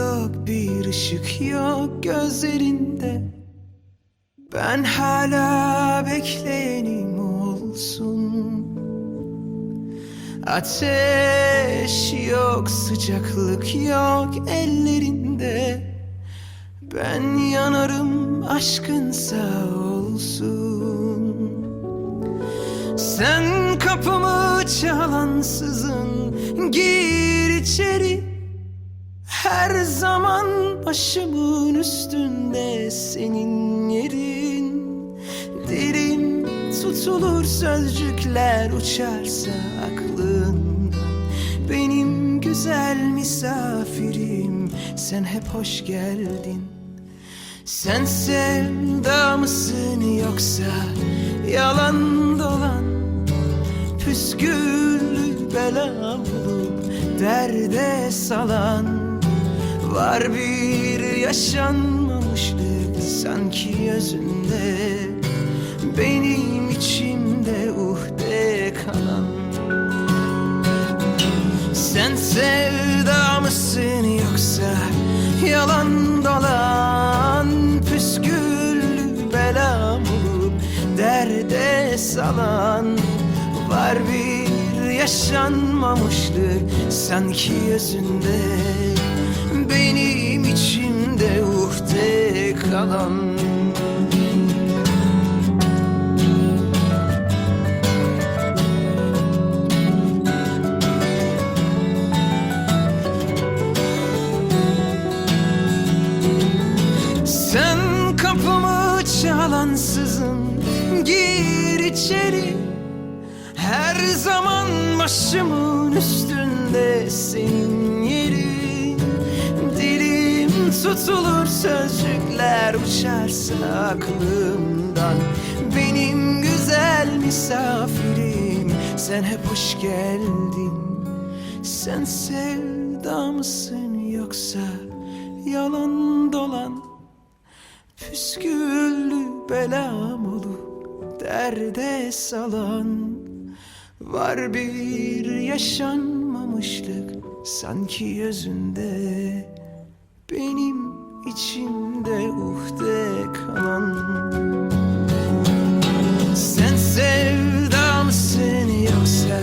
yok bir ışık yok gözlerinde. Ben hala bekleyenim olsun. Ateş yok sıcaklık yok ellerinde. Ben yanarım aşkın sağ olsun. Sen kapımı çalansızın gir içeri. Her zaman başımın üstünde senin yerin. Dilim tutulur sözcükler uçarsa aklından Benim güzel misafirim sen hep hoş geldin. Sen sevda mısın yoksa yalan dolan Püsküllü bela bulup derde salan. Var bir yaşanmamışlık sanki özünde. Benim içimde uhde kalan. Sen sevda mısın yoksa yalan dolan? Püsküllü bela bulup derde salan var bir yaşanmamışlık sanki özünde. Benim içimde uhde kalan. Sen kapımı çalansızın gir içeri Her zaman başımın üstünde senin yerin Dilim tutulur sözcükler uçarsa aklımdan. Benim güzel misafirim sen hep hoş geldin. Sen sevda mısın yoksa yalan dolan? Püsküllü belam olup derde salan Var bir yaşanmamışlık sanki özünde. Benim içimde uhde kalan. Sen sevda mısın yoksa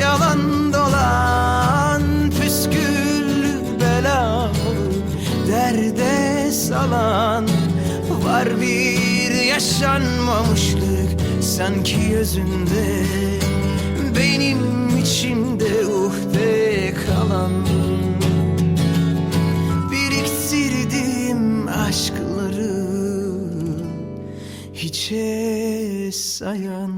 yalan dolan Püsküllü bela derde salan. Var bir yaşanmamışlık sanki Benim içimde uhde kalan. Biriktirdim aşkları hiçe sayan